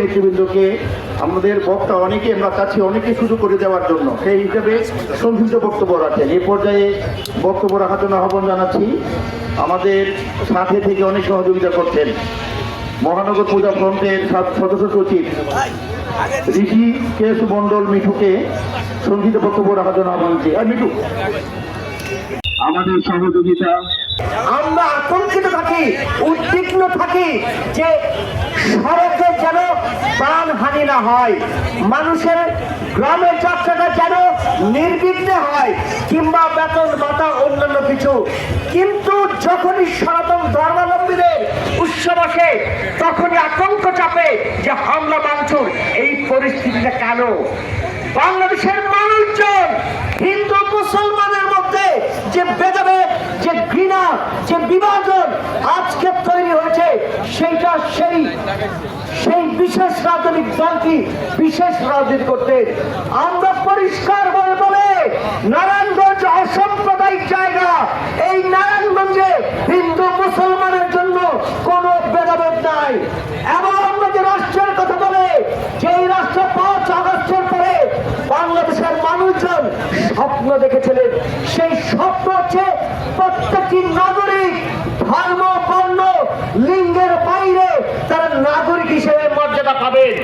নেতৃবৃন্দকে, আমাদের বক্তা অনেকে, আমরা কাছে অনেকে শুরু করে দেওয়ার জন্য। সেই হিসেবে সংক্ষিপ্ত বক্তব্য রাখেন। এই পর্যায়ে বক্তব্য রাখার জন্য আহ্বান জানাচ্ছি। আমাদের সাথে থেকে অনেক সহযোগিতা করছেন মহানগর পূজা ফ্রন্টের সদস্য সচিব ঋষি কেশ মন্ডল মিঠুকে সংক্ষিপ্ত বক্তব্য রাখার জন্য আহ্বান আর মিঠু। আমাদের সহযোগিতা। আমরা আতঙ্কিত থাকি, উদ্বিগ্ন থাকি যে সড়কে যেন প্রাণহানি না হয়। মানুষের গ্রামের চর্চাটা যেন নির্বিঘ্নে হয়, কিংবা বেতন মাতা অন্যান্য কিছু। কিন্তু যখনই সনাতন ধর্মাবলম্বীদের উৎসব আসে, তখনই আতঙ্ক চাপে যে হামলা ভাঙচুর এই পরিস্থিতিটা কেন বাংলাদেশের মানুষজন হিন্দু মুসলমানের মধ্যে যে ভেদাভেদ যে ঘৃণা যে বিভাজন আজকে তৈরি হয়েছে সেইটা সেই সেই বিশেষ রাজনৈতিক দলটি বিশেষ রাজনীতি করতে আমরা পরিষ্কার বলে বলে নারায়ণগঞ্জ অসাম্প্রদায়িক জায়গা। এই নারায়ণগঞ্জে হিন্দু মুসলমানের জন্য কোনো ভেদাভেদ নাই। এবং আমরা যে রাষ্ট্রের কথা বলে যে রাষ্ট্র পাঁচ আগস্টের পরে বাংলাদেশের মানুষজন স্বপ্ন দেখেছিলেন। সেই স্বপ্ন হচ্ছে প্রত্যেকটি নাগরিক ধর্ম বর্ণ লিঙ্গের বাইরে তারা নাগরিক হিসেবে মর্যাদা পাবেন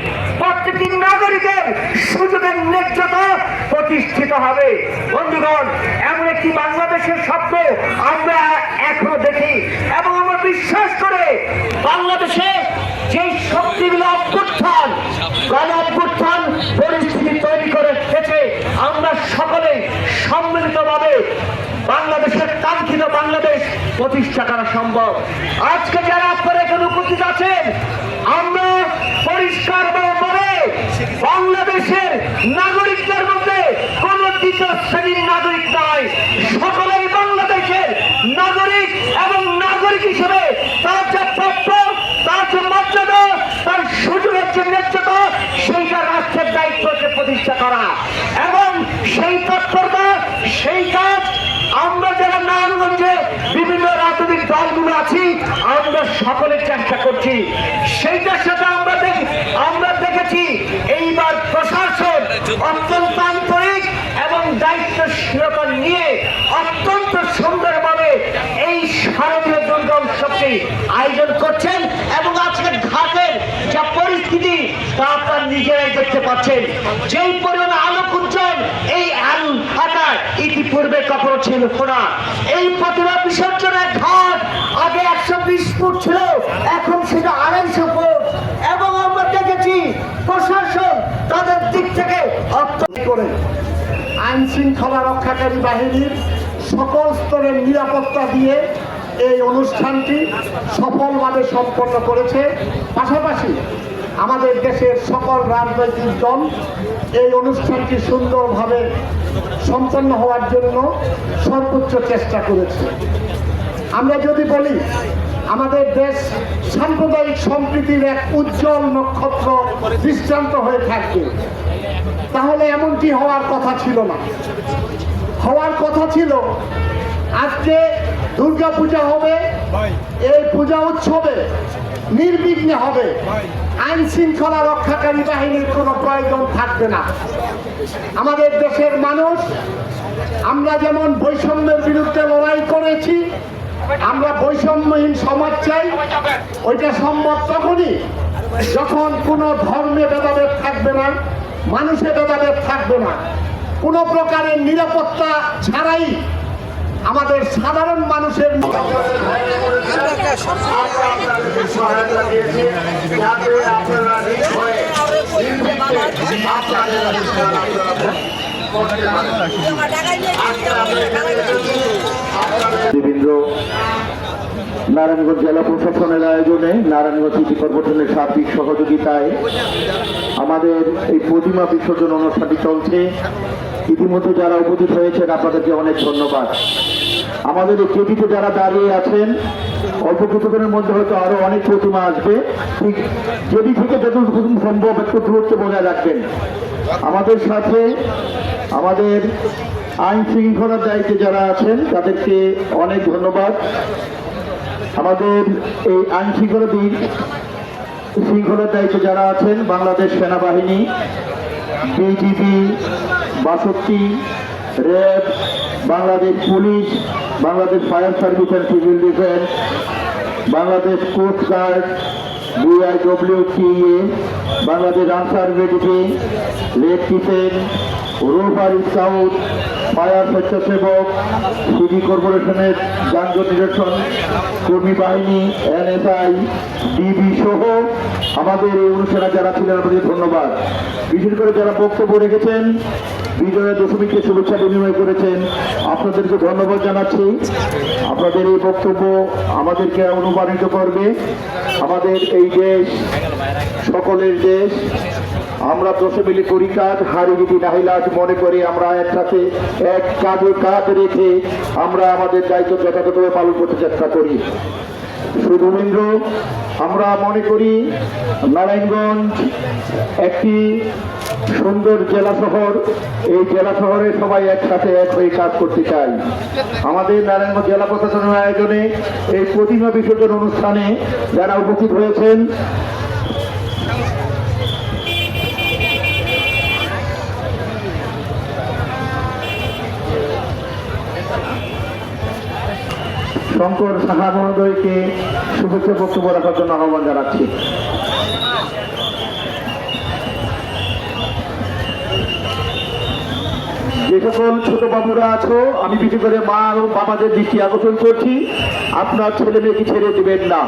প্রত্যেকটি নাগরিকের সুযোগের ন্যায্যতা প্রতিষ্ঠিত হবে। বন্ধুগণ, এমন একটি বাংলাদেশের স্বপ্ন আমরা এখনও দেখি এবং আমরা বিশ্বাস করে বাংলাদেশে যে শক্তিগুলো অভ্যুত্থান, গণ অভ্যুত্থান পরিস্থিতি তৈরি করে রেখেছে আমরা সকলে সম্মিলিতভাবে বাংলাদেশের কাঙ্ক্ষিত বাংলাদেশ প্রতিষ্ঠা করা সম্ভব। আজকে যারা আপনারা এখানে উপস্থিত আছেন আমরা পরিষ্কার বলে বাংলাদেশের নাগরিকদের মধ্যে কোন দ্বিতীয় শ্রেণির নাগরিক নয়। সকলেই বাংলাদেশের নাগরিক এবং নাগরিক হিসেবে তার যে প্রাপ্য তার যে মর্যাদা তার সুযোগের যে ন্যায্যতা সেইটা রাষ্ট্রের দায়িত্ব হচ্ছে প্রতিষ্ঠা করা এবং সেই তৎপরতা সেই কাজ আমরা যারা নারায়ণগঞ্জে বিভিন্ন রাজনৈতিক দলগুলো আছি, আমরা সকলে চেষ্টা করছি। সেইটার সাথে আমরা আমরা দেখেছি, এইবার প্রশাসন অত্যন্ত এবং দায়িত্বশীলতা নিয়ে অত্যন্ত সুন্দরভাবে এই শারদীয় দুর্গা উৎসবটি আয়োজন করছেন এবং আজকে ঘাটের যা পরিস্থিতি, তা আপনারা নিজেরাই দেখতে পাচ্ছেন। যেই পরিমাণ আলোক উজ্জ্বল, এই আলু ইতিপূর্বে কখনো ছিল না এই প্রতিমা বিসর্জনের ঘাট আগে একশো বিশ ফুট ছিল, এখন সেটা আড়াইশো ফুট। এবং আমরা দেখেছি প্রশাসন তাদের দিক থেকে করে। আইন শৃঙ্খলা রক্ষাকারী বাহিনীর সকল স্তরের নিরাপত্তা দিয়ে এই অনুষ্ঠানটি সফলভাবে সম্পন্ন করেছে। পাশাপাশি আমাদের দেশের সকল রাজনৈতিক দল এই অনুষ্ঠানটি সুন্দরভাবে সম্পন্ন হওয়ার জন্য সর্বোচ্চ চেষ্টা করেছে। আমরা যদি বলি, আমাদের দেশ সাম্প্রদায়িক সম্প্রীতির এক উজ্জ্বল নক্ষত্র দৃষ্টান্ত হয়ে থাকবে। তাহলে এমনটি হওয়ার কথা ছিল না। হওয়ার কথা ছিল, আজকে দুর্গা পূজা হবে, এই পূজা উৎসবে নির্বিঘ্নে হবে। আইন শৃঙ্খলা রক্ষাকারী বাহিনীর কোনো প্রয়োজন থাকবে না। আমাদের দেশের মানুষ, আমরা যেমন বৈষম্যের বিরুদ্ধে লড়াই করেছি, আমরা বৈষম্যহীন সমাজ চাই, ওইটা সম্ভব তখনই যখন কোনো ধর্মে ভেদাভেদ থাকবে না মানুষের ভেদাভেদ থাকবে না। কোনো প্রকারের নিরাপত্তা ছাড়াই আমাদের সাধারণ মানুষের নারায়ণগঞ্জ জেলা প্রশাসনের আয়োজনে নারায়ণগঞ্জ সিটি কর্পোরেশনের সার্বিক সহযোগিতায় আমাদের এই প্রতিমা বিসর্জন অনুষ্ঠানটি চলছে। ইতিমধ্যে যারা উপস্থিত হয়েছেন, আপনাদেরকে অনেক ধন্যবাদ। আমাদের এই কেটিতে যারা দাঁড়িয়ে আছেন, অল্প কিছুক্ষণের মধ্যে হয়তো আরও অনেক প্রতিমা আসবে। ঠিক যেদি থেকে যতটুকু সম্ভব একটু দূরত্ব বজায় রাখবেন। আমাদের সাথে আমাদের আইন শৃঙ্খলার দায়িত্বে যারা আছেন, তাদেরকে অনেক ধন্যবাদ। আমাদের এই আইন শৃঙ্খলা শৃঙ্খলার দায়িত্বে যারা আছেন, বাংলাদেশ সেনাবাহিনী, বিজিবি বাষট্টি, RAB, Bangladesh police, Bangladesh fire service and civil defence, Bangladesh coast guard BIWTA Bangladesh Ansar মেডিকে red kitchen, rover scout fire স্বেচ্ছাসেবক সিটি কর্পোরেশনের যানজট নিরসন কর্মী বাহিনী, এনএসআই, ডিবি সহ আমাদের এই অনুষ্ঠানে যারা ছিলেন আমাদের ধন্যবাদ। বিশেষ করে যারা বক্তব্য রেখেছেন বিজয়া দশমীকে শুভেচ্ছা বিনিময় করেছেন। আপনাদেরকে ধন্যবাদ জানাচ্ছি। আপনাদের এই বক্তব্য আমাদেরকে অনুপ্রাণিত করবে। আমাদের এই দেশ, সকলের দেশ। আমরা দশে মিলে করি কাজ নাহিলাজ মনে করি আমরা একসাথে এক কাজে কাজ রেখে আমরা আমাদের দায়িত্ব যথাযথভাবে পালন করতে চেষ্টা করি। শুধুমেন্দ্র আমরা মনে করি নারায়ণগঞ্জ একটি সুন্দর জেলা শহর। এই জেলা শহরে সবাই একসাথে এক হয়ে কাজ করতে চাই। আমাদের নারায়ণগঞ্জ জেলা প্রশাসনের আয়োজনে এই প্রতিমা বিসর্জন অনুষ্ঠানে যারা উপস্থিত হয়েছেন, শঙ্কর সাহা মহোদয়কে শুভেচ্ছা বক্তব্য রাখার জন্য আহ্বান জানাচ্ছি। যে সকল ছোট বাবুরা আছো, আমি বিশেষ করে মা এবং বাবাদের দৃষ্টি আকর্ষণ করছি। আপনার ছেলে মেয়েকে ছেড়ে দেবেন না।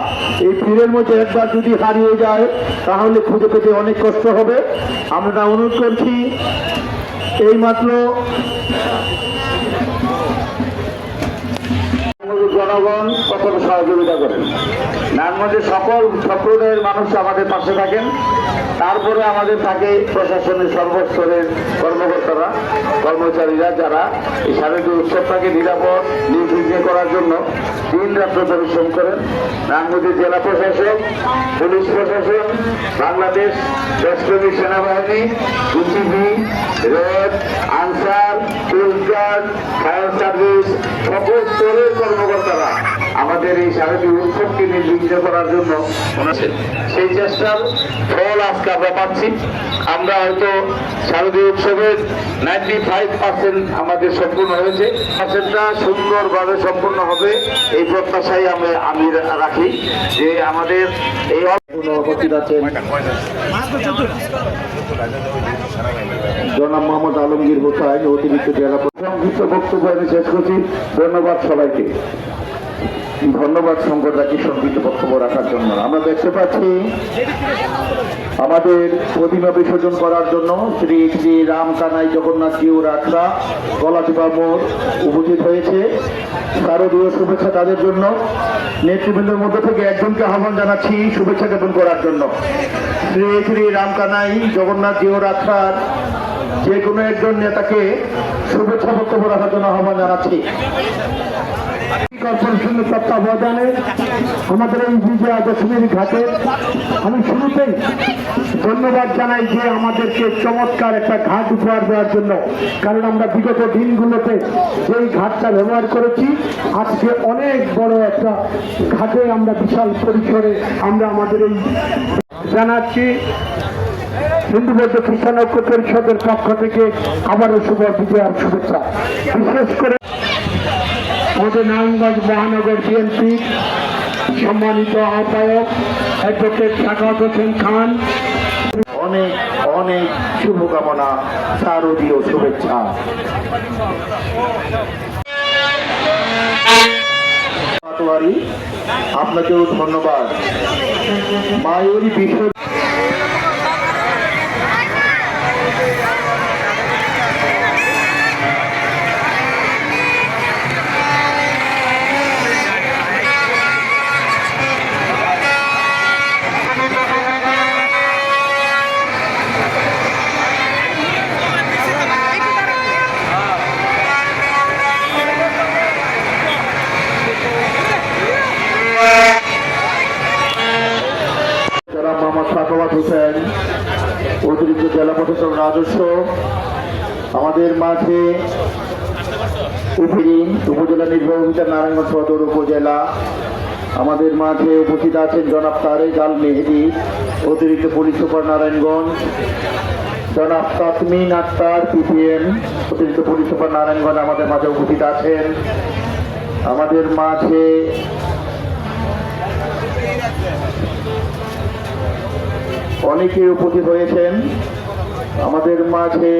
এই ভিড়ের মধ্যে একবার যদি হারিয়ে যায়, তাহলে খুঁজে পেতে অনেক কষ্ট হবে। আমরা অনুরোধ করছি, এইমাত্র জনগণ কত সহযোগিতা করেন। নারায়ণগঞ্জের সকল সম্প্রদায়ের মানুষ আমাদের পাশে থাকেন। তারপরে আমাদের থাকে প্রশাসনের সর্বস্তরের কর্মকর্তারা, কর্মচারীরা যারা এই শারদীয় উৎসবটাকে নিরাপদ, নির্বিঘ্ন করার জন্য দিন রাত্র পরিশ্রম করেন। নারায়ণগঞ্জের জেলা প্রশাসক, পুলিশ প্রশাসন বাংলাদেশ দেশপ্রেমী সেনাবাহিনী BCB red, Ansar coast fire service সকল স্তরের কর্মকর্তারা আমাদের এই শারদীয় উৎসবকে নির্বিঘ্ন করার জন্য সেই চেষ্টার ফল আজকে আমরা পাচ্ছি। আমরা হয়তো শারদীয় উৎসবের নাইনটি ফাইভ পার্সেন্ট আমাদের সম্পূর্ণ হয়েছে। পার্সেন্টটা সুন্দরভাবে সম্পূর্ণ হবে, এই প্রত্যাশাই আমি আমি রাখি যে আমাদের এই জনাব মোহাম্মদ আলমগীর হোসাইন অতিরিক্ত জেলা প্রধান বক্তব্য আমি শেষ করছি। ধন্যবাদ সবাইকে। ধন্যবাদ শঙ্কর শঙ্করদাকে সংক্ষিপ্ত বক্তব্য রাখার জন্য। আমরা দেখতে পাচ্ছি আমাদের প্রতিমা বিসর্জন করার জন্য শ্রী শ্রী রাম কানাই জগন্নাথ জিউ রাখরা গলাচিপা মোড় উপস্থিত হয়েছে। শারদীয় শুভেচ্ছা তাদের জন্য। নেতৃবৃন্দের মধ্যে থেকে একজনকে আহ্বান জানাচ্ছি শুভেচ্ছা জ্ঞাপন করার জন্য। শ্রী শ্রী রাম কানাই জগন্নাথ জিউ রাখার যে কোনো একজন নেতাকে শুভেচ্ছা বক্তব্য রাখার জন্য আহ্বান জানাচ্ছি। তত্ত্বাবধানে আমাদের এই বিজয়া দশমীর ঘাটে আমি শুরুতেই ধন্যবাদ জানাই যে আমাদেরকে চমৎকার একটা ঘাট উপহার দেওয়ার জন্য। কারণ আমরা বিগত দিনগুলোতে ঘাটটা ব্যবহার করেছি। আজকে অনেক বড় একটা ঘাটে আমরা বিশাল পরিসরে আমরা আমাদের এই জানাচ্ছি। হিন্দু বৌদ্ধ খ্রিস্টান ঐক্য পরিষদের পক্ষ থেকে আবারও শুভ বিজয়ার শুভেচ্ছা। বিশেষ করে আমাদের নারায়ণগঞ্জ মহানগর বিএনপি সম্মানিত আহ্বায়ক অ্যাডভোকেট সাকাত হোসেন খান। অনেক অনেক শুভকামনা, শারদীয় শুভেচ্ছা। আপনাকেও ধন্যবাদ। মায়ুরী বিশ্ব আমাদের মাঝে উপজেলা উপজেলা নির্বাহী অফিসার নারায়ণগঞ্জ সদর উপজেলা। আমাদের মাঝে উপস্থিত আছেন জনাব তারেক আল মেহেদি অতিরিক্ত পুলিশ সুপার নারায়ণগঞ্জ। জনাব তাসমিন আক্তার, পিপিএম, অতিরিক্ত পুলিশ সুপার নারায়ণগঞ্জ আমাদের মাঝে উপস্থিত আছেন। আমাদের মাঝে অনেকে উপস্থিত হয়েছেন। আমাদের মাঝে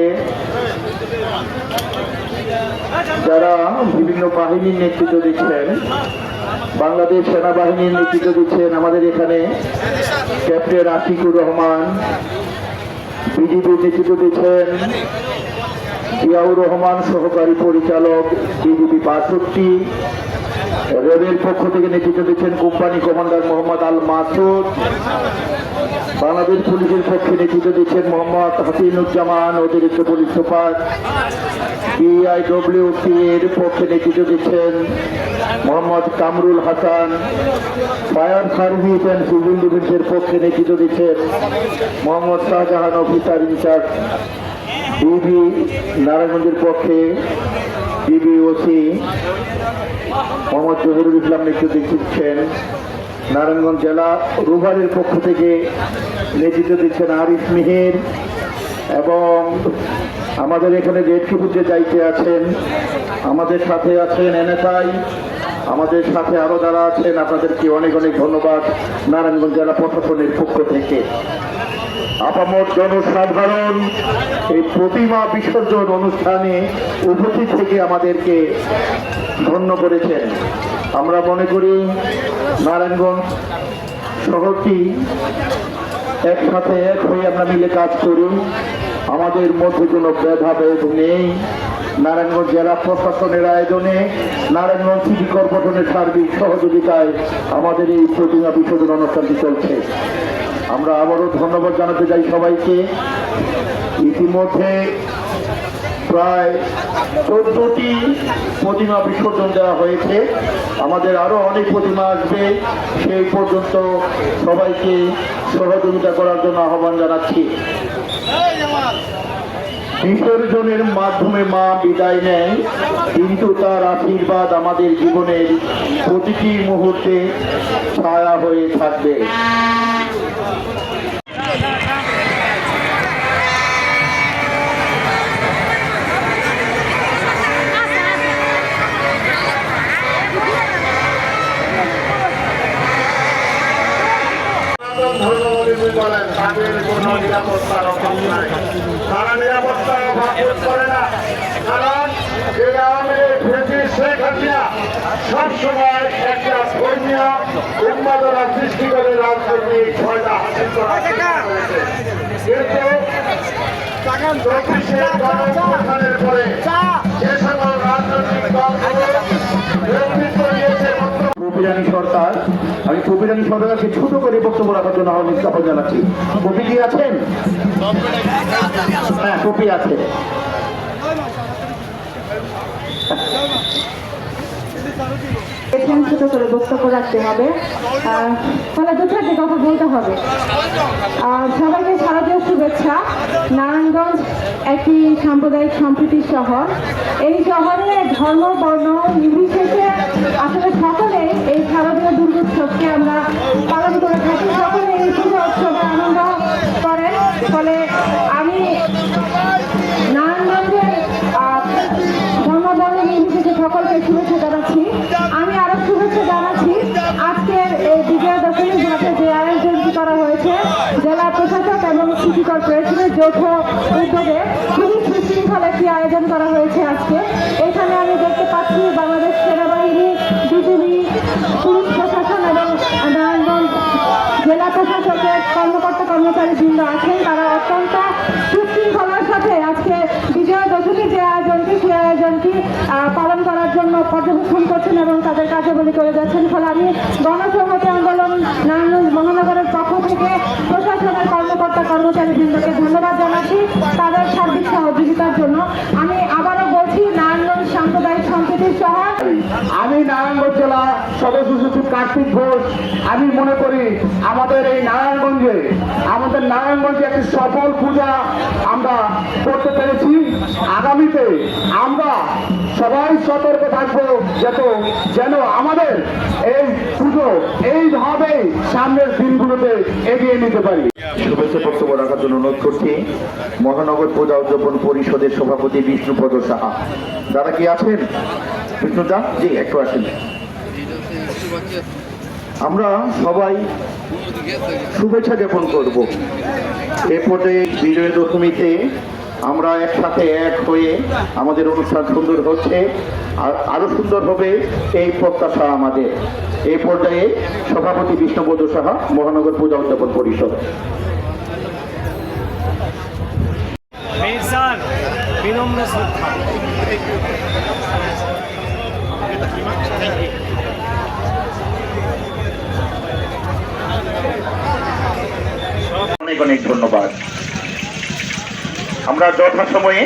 যারা বিভিন্ন বাহিনীর নেতৃত্ব দিচ্ছেন, বাংলাদেশ সেনাবাহিনীর নেতৃত্ব দিচ্ছেন, আমাদের এখানে ক্যাপ্টেন আশিকুর রহমান, বিজিবির নেতৃত্ব দিচ্ছেন, জিয়াউর রহমান সহকারী পরিচালক, বিজিবি বাষট্টি, রেলের পক্ষ থেকে নেতৃত্ব দিচ্ছেন কোম্পানি কমান্ডার মোহাম্মদ আল মাসুদ বাংলাদেশ পুলিশের পক্ষে নেতৃত্ব দিচ্ছেন মোহাম্মদ হাসিনুজ্জামান অতিরিক্ত পুলিশ সুপার বিআইডব্লিউসি এর পক্ষে নেতৃত্ব দিচ্ছেন Mohammad Kamrul Hasan. Fire service and civil ডিফেন্সের পক্ষে নেতৃত্ব দিচ্ছেন Mohammad Shahjahan officer in charge DB নারায়ণগঞ্জের পক্ষে ডিবিওসি মোহাম্মদ জহিরুল ইসলাম নেতৃত্ব দিচ্ছেন নারায়ণগঞ্জ জেলা রুভারের পক্ষ থেকে নেতৃত্ব দিচ্ছেন আরিফ মিহির এবং আমাদের এখানে রেড কিপুজের দায়িত্বে আছেন, আমাদের সাথে আছেন এনএসআই, আমাদের সাথে আরও যারা আছেন, আপনাদেরকে অনেক অনেক ধন্যবাদ নারায়ণগঞ্জ জেলা প্রশাসনের পক্ষ থেকে। আপামর জনসাধারণ এই প্রতিমা বিসর্জন অনুষ্ঠানে উপস্থিত থেকে আমাদেরকে ধন্য করেছেন। আমরা মনে করি নারায়ণগঞ্জ শহরটি একসাথে এক হয়ে আমরা মিলে কাজ করি। আমাদের মধ্যে কোনো ভেদাভেদ নেই। নারায়ণগঞ্জ জেলা প্রশাসনের আয়োজনে নারায়ণগঞ্জ সিটি কর্পোরেশনের সার্বিক সহযোগিতায় আমাদের এই প্রতিমা বিসর্জন অনুষ্ঠানটি চলছে। আমরা আবারও ধন্যবাদ জানাতে চাই সবাইকে। ইতিমধ্যে প্রায় চোদ্দটি প্রতিমা বিসর্জন দেওয়া হয়েছে। আমাদের আরও অনেক প্রতিমা আসবে। সেই পর্যন্ত সবাইকে সহযোগিতা করার জন্য আহ্বান জানাচ্ছি। বিসর্জনের মাধ্যমে মা বিদায় নেয়, কিন্তু তার আশীর্বাদ আমাদের জীবনের প্রতিটি মুহূর্তে ছায়া হয়ে থাকবে। তারা নিরাপত্তার অভাব করে না কারণ এই হাসিনা সবসময় একটা করে রাজনৈতিক ফয়দা হাসিল করেছে কিন্তু চব্বিশে গণপ্রধানের পরে যে সকল রাজনৈতিক কপিরানী সরকার আমি কপিরানী সরকারকে ছোট করে বক্তব্য রাখার জন্য আহ্বান জ্ঞাপন জানাচ্ছি। কপি কি আছেন? হ্যাঁ কপি আছে। কথা বলতে হবে। নারায়ণগঞ্জ একটি সাম্প্রদায়িক সম্প্রীতির শহর। এই শহরে ধর্ম, বর্ণ, নির্বিশেষে আসলে সকলেই এই শারদীয় দুর্গোৎসবকে আমরা পালন করে থাকি। সকলে এই পুজো উৎসবে আনন্দ করেন। ফলে আমি নারায়ণগঞ্জের সকলকে শুভেচ্ছা জানাচ্ছি। আমি আরও শুভেচ্ছা জানাচ্ছি। আজকের এই বিজয়া দশমী ঘাটে যে আয়োজনটি করা হয়েছে, জেলা প্রশাসক এবং সিটি কর্পোরেশনের যৌথ উদ্যোগে খুবই সুশৃঙ্খল একটি আয়োজন করা হয়েছে আজকে। এখানে আহ, পালন করার জন্য পর্যবেক্ষণ করছেন এবং তাদের কার্যাবলী করে যাচ্ছেন। ফলে আমি গণসংহতি আন্দোলন নারায়ণগঞ্জ মহানগরের পক্ষ থেকে প্রশাসনের কর্মকর্তা কর্মচারী বৃন্দকে ধন্যবাদ জানাচ্ছি তাদের সার্বিক সহযোগিতার জন্য। আমি আবারও বলছি নারায়ণগঞ্জ সাম্প্রদায়িক সম্প্রীতির শহর আমি নারায়ণগঞ্জ জেলা সদস্য সচিব কার্তিক ঘোষ। আমি মনে করি আমাদের এই নারায়ণগঞ্জে, আমাদের নারায়ণগঞ্জে একটি সফল পূজা আমরা করতে পেরেছি। আগামীতে আমরা সবাই সতর্ক থাকব যাতে যেন আমাদের এই পুজো এইভাবেই সামনের দিনগুলোতে এগিয়ে নিতে পারি। শুভেচ্ছা বক্তব্য রাখার জন্য অনুরোধ করছি। মহানগর পূজা উদযাপন পরিষদের সভাপতি বিষ্ণুপদ সাহা। দাদা কি আছেন? জি, একটু আসেন। আমরা সবাই শুভেচ্ছা জ্ঞাপন করব। এ পর্যায়ে বিজয় দশমীতে আমরা একসাথে এক হয়ে আমাদের অনুষ্ঠান সুন্দর হচ্ছে, আর আরও সুন্দর হবে এই প্রত্যাশা আমাদের। এই পর্যায়ে সভাপতি বিষ্ণুপদ সাহা, মহানগর পূজা উদযাপন পরিষদ। বিনম্র শ্রদ্ধা। অনেক অনেক ধন্যবাদ। আমরা যথাসময়ে